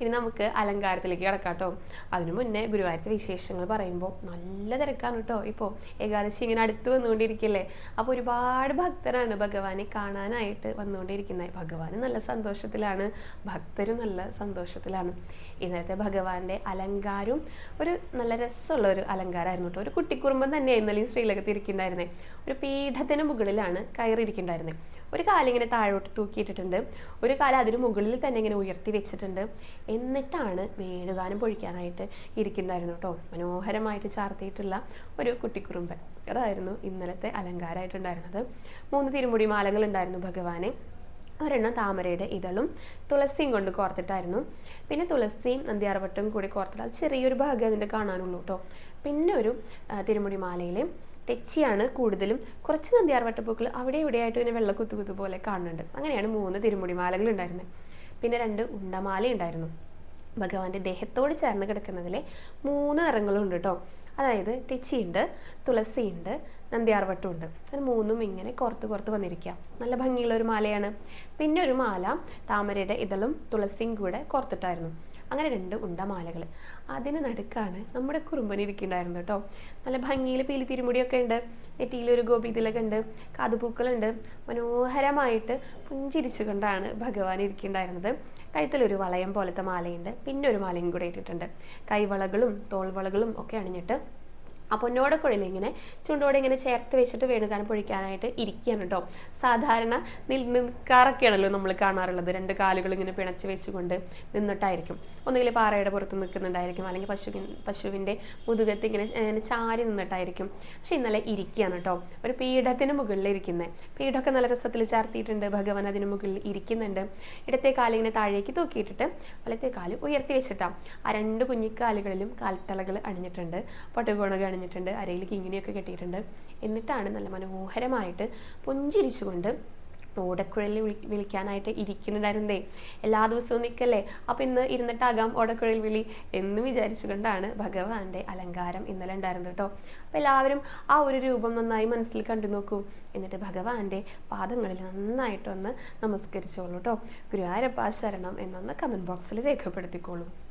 ഇനി നമുക്ക് അലങ്കാരത്തിലേക്ക് കിടക്കാം കേട്ടോ അതിനു മുന്നേ ഗുരുവായൂരത്തെ വിശേഷങ്ങൾ പറയുമ്പോൾ നല്ല തിരക്കാണ് കേട്ടോ ഇപ്പോൾ ഏകാദശി ഇങ്ങനെ അടുത്ത് വന്നുകൊണ്ടിരിക്കില്ലേ? അപ്പോൾ ഒരുപാട് ഭക്തരാണ് ഭഗവാനെ കാണാനായിട്ട് വന്നുകൊണ്ടിരിക്കുന്നത്. ഭഗവാൻ നല്ല സന്തോഷത്തിലാണ്. ഭക്തരും നല്ല സന്തോഷത്തിലാണ്. ഇന്നത്തെ ഭഗവാന്റെ അലങ്കാരവും ഒരു നല്ല രസമുള്ള ഒരു അലങ്കാരമായിരുന്നു കേട്ടോ ഒരു കുട്ടിക്കുറുമ്പം തന്നെയായിരുന്നു ഇന്നലെയും ശ്രീലകത്ത് ഇരിക്കുന്നുണ്ടായിരുന്നേ ഒരു പീഠത്തിന് മുകളിലാണ് കയറിയിരിക്കുന്നുണ്ടായിരുന്നത് ഒരു കാലിങ്ങനെ താഴോട്ട് തൂക്കിയിട്ടിട്ടുണ്ട്. ഒരു കാലം അതിന് മുകളിൽ തന്നെ ഇങ്ങനെ ഉയർത്തി വെച്ചിട്ടുണ്ട്. എന്നിട്ടാണ് മേഴുകാനും പൊഴിക്കാനായിട്ട് ഇരിക്കുന്നുണ്ടായിരുന്നു കേട്ടോ. മനോഹരമായിട്ട് ചാർത്തിയിട്ടുള്ള ഒരു കുട്ടിക്കുറുമ്പൻ. അതായിരുന്നു ഇന്നലത്തെ അലങ്കാരമായിട്ടുണ്ടായിരുന്നത്. മൂന്ന് തിരുമുടി മാലകൾ ഉണ്ടായിരുന്നു ഭഗവാനെ. ഒരെണ്ണം താമരയുടെ ഇതളും തുളസിയും കൊണ്ട് കോർത്തിട്ടായിരുന്നു. പിന്നെ തുളസിയും നന്ദിയാർവട്ടും കൂടി കോർത്തിട്ട് ചെറിയൊരു ഭാഗം അതിന്റെ കാണാനുള്ളൂ കേട്ടോ. പിന്നെ ഒരു തിരുമുടി മാലയിൽ തെച്ചിയാണ് കൂടുതലും കുറച്ച് നന്ദിയാർവട്ടപ്പൂക്കൾ അവിടെ ഇവിടെയായിട്ട് ഇങ്ങനെ വെള്ള പോലെ കാണുന്നുണ്ട്. അങ്ങനെയാണ് മൂന്ന് തിരുമുടി മാലകൾ ഉണ്ടായിരുന്നത്. പിന്നെ രണ്ട് ഉണ്ടമാല ഉണ്ടായിരുന്നു. ഭഗവാന്റെ ദേഹത്തോട് ചേർന്ന് കിടക്കുന്നതിലെ മൂന്ന് നിറങ്ങളുണ്ട് കേട്ടോ അതായത് തെച്ചിയുണ്ട് തുളസിയുണ്ട് നന്ദിയാർവട്ടമുണ്ട് അത് മൂന്നും ഇങ്ങനെ കുറത്ത് കുറത്ത് വന്നിരിക്കുക നല്ല ഭംഗിയുള്ള ഒരു മാലയാണ്. പിന്നെ ഒരു മാല താമരയുടെ ഇതളും തുളസിയും കൂടെ കോർത്തിട്ടായിരുന്നു. അങ്ങനെ രണ്ട് ഉണ്ടമാലകൾ. അതിന് നടുക്കാണ് നമ്മുടെ കുറുമ്പൻ ഇരിക്കുന്നുണ്ടായിരുന്നു കേട്ടോ. നല്ല ഭംഗിയിൽ പീലി തിരുമുടിയൊക്കെ ഉണ്ട്. നെറ്റിയിൽ ഒരു ഗോപിതിലൊക്കെ ഉണ്ട്. കാതുപൂക്കളുണ്ട്. മനോഹരമായിട്ട് പുഞ്ചിരിച്ചുകൊണ്ടാണ് ഭഗവാൻ ഇരിക്കുന്നുണ്ടായിരുന്നത്. കഴുത്തിലൊരു വളയം പോലത്തെ മാലയുണ്ട്. പിന്നെ ഒരു മാലയും കൂടെ ഇട്ടിട്ടുണ്ട്. കൈവളകളും തോൾവളകളും ഒക്കെ അണിഞ്ഞിട്ട് ആ പൊന്നോടക്കുഴയിൽ ഇങ്ങനെ ചുണ്ടോടെ ഇങ്ങനെ ചേർത്ത് വെച്ചിട്ട് വേണുഗാനം പൊഴിക്കാനായിട്ട് ഇരിക്കുകയാണ് കേട്ടോ. സാധാരണ നിൽ നിൽക്കാറൊക്കെയാണല്ലോ നമ്മൾ കാണാറുള്ളത്. രണ്ട് കാലുകൾ ഇങ്ങനെ പിണച്ച് വെച്ചുകൊണ്ട് നിന്നിട്ടായിരിക്കും. ഒന്നുകിൽ പാറയുടെ പുറത്ത് നിൽക്കുന്നുണ്ടായിരിക്കും. അല്ലെങ്കിൽ പശുവിൻ പശുവിന്റെ മുതുകത്ത് ഇങ്ങനെ ചാരി നിന്നിട്ടായിരിക്കും. പക്ഷെ ഇന്നലെ ഇരിക്കുകയാണ് കേട്ടോ. ഒരു പീഠത്തിന് മുകളിൽ ഇരിക്കുന്നത് പീഠമൊക്കെ നല്ല രസത്തിൽ ചാർത്തിയിട്ടുണ്ട്. ഭഗവാൻ അതിന് മുകളിൽ ഇരിക്കുന്നുണ്ട്. ഇടത്തെ കാലിങ്ങനെ താഴേക്ക് തൂക്കിയിട്ടിട്ട് വലത്തെ കാൽ ഉയർത്തി വെച്ചിട്ടാണ് ആ രണ്ട് കുഞ്ഞിക്കാലുകളിലും കാൽത്തളകൾ അണിഞ്ഞിട്ടുണ്ട്. പട്ടുകോണകൾ അണിഞ്ഞിട്ടുണ്ട് അരയിലേക്ക് ഇങ്ങനെയൊക്കെ കെട്ടിയിട്ടുണ്ട്. എന്നിട്ടാണ് നല്ല മനോഹരമായിട്ട് പുഞ്ചിരിച്ചുകൊണ്ട് ഓടക്കുഴലിൽ വിളി വിളിക്കാനായിട്ട് ഇരിക്കുന്നുണ്ടായിരുന്നേ. എല്ലാ ദിവസവും നിൽക്കല്ലേ? അപ്പം ഇന്ന് ഇരുന്നിട്ടാകാം ഓടക്കുഴൽ വിളി എന്ന് വിചാരിച്ചുകൊണ്ടാണ് ഭഗവാന്റെ അലങ്കാരം ഇന്നലെ ഉണ്ടായിരുന്നത് കേട്ടോ. അപ്പം എല്ലാവരും ആ ഒരു രൂപം നന്നായി മനസ്സിൽ കണ്ടു നോക്കൂ. എന്നിട്ട് ഭഗവാന്റെ പാദങ്ങളിൽ നന്നായിട്ടൊന്ന് നമസ്കരിച്ചോളൂ കേട്ടോ. ഗുരുവായൂരപ്പ ശരണം എന്നൊന്ന് കമന്റ് ബോക്സിൽ രേഖപ്പെടുത്തിക്കോളൂ.